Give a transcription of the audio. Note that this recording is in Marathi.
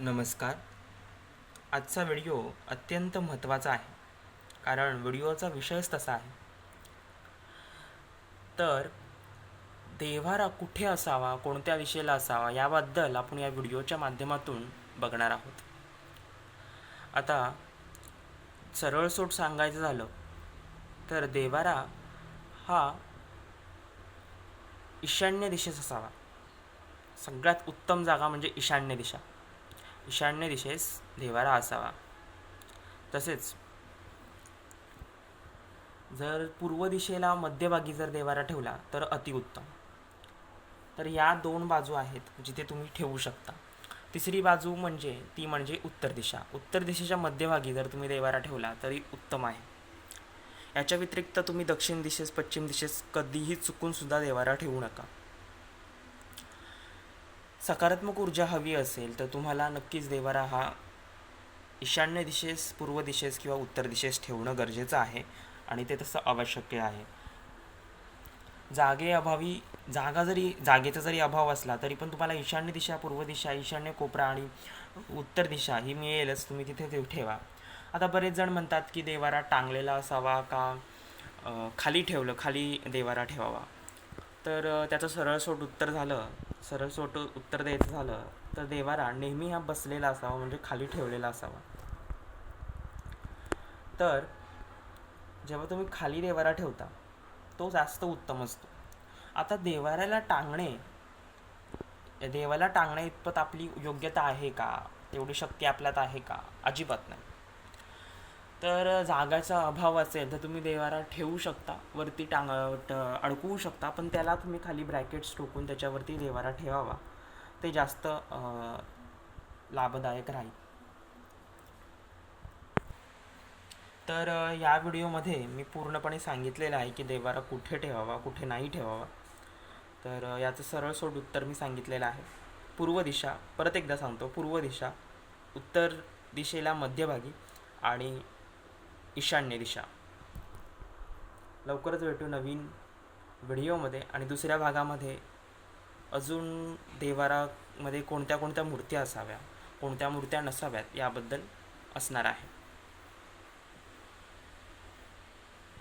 नमस्कार. आजचा व्हिडिओ अत्यंत महत्त्वाचा आहे. कारण व्हिडिओचा विषयच तसा आहे. तर देव्हारा कुठे असावा कोणत्या विषयाला असावा याबद्दल आपण या व्हिडिओच्या माध्यमातून बघणार आहोत. आता सरळसोट सांगायचं झालं तर देवारा हा ईशान्य दिशेस असावा. सगळ्यात उत्तम जागा म्हणजे ईशान्य दिशा. ईशान्य दिशेस देवारा असावा. तसेच जर पूर्व दिशेला मध्यभागी जर देवारा ठेवला तर अतिउत्तम तर या दोन बाजू आहेत जिथे तुम्ही ठेवू शकता. तिसरी बाजू म्हणजे ती म्हणजे उत्तर दिशा. उत्तर दिशेच्या मध्यभागी जर तुम्ही देवारा ठेवला तरी उत्तम आहे. याच्या व्यतिरिक्त तुम्ही दक्षिण दिशेस पश्चिम दिशेस कधीही चुकून सुद्धा देवारा ठेवू नका. सकारात्मक ऊर्जा हवी असेल तर तुम्हाला नक्कीच देवारा हा ईशान्य दिशेस पूर्व दिशेस किंवा उत्तर दिशेस ठेवणं गरजेचं आहे आणि ते तसं आवश्यक आहे. जागेअभावी जागा जरी जागेचा जरी अभाव असला तरी पण तुम्हाला ईशान्य दिशा पूर्व दिशा ईशान्य कोपरा आणि उत्तर दिशा ही मिळेलच तुम्ही तिथे ते ठेवा. आता बरेच जण म्हणतात की देवारा टांगलेला असावा का खाली ठेवलं खाली देवारा ठेवावा. तर त्याचं त्याचं सरळसोट उत्तर झालं सरळ सोटं उत्तर द्यायचं झालं तर देवारा नेहमी हा बसलेला असावा म्हणजे खाली ठेवलेला असावा. तर जेव्हा तुम्ही खाली देवारा ठेवता तो जास्त उत्तम असतो. आता देवाऱ्याला टांगणे देवाला टांगण्या इतपत आपली योग्यता आहे का? तेवढी शक्ती आपल्यात आहे का? अजिबात नाही. तर जागाचा अभाव असेल तर तुम्ही देवारा ठेवू शकता वरती टांग ट- अडकवू शकता पण त्याला तुम्ही खाली ब्रॅकेट्स ठोकून त्याच्यावरती देवारा ठेवावा. ते जास्त लाभदायक राहील. तर या व्हिडिओमध्ये मी पूर्णपणे सांगितलेलं आहे की देवारा कुठे ठेवावा कुठे नाही ठेवावा. तर याचं सरळ सोड उत्तर मी सांगितलेलं आहे. पूर्व दिशा परत एकदा सांगतो पूर्व दिशा उत्तर दिशेला मध्यभागी आणि ईशान्य दिशा. लवकरच भेटू नवीन व्हिडिओमध्ये आणि दुसऱ्या भागामध्ये. अजून देवारामध्ये कोणत्या कोणत्या मूर्त्या असाव्या कोणत्या मूर्त्या नसाव्यात याबद्दल असणार आहे.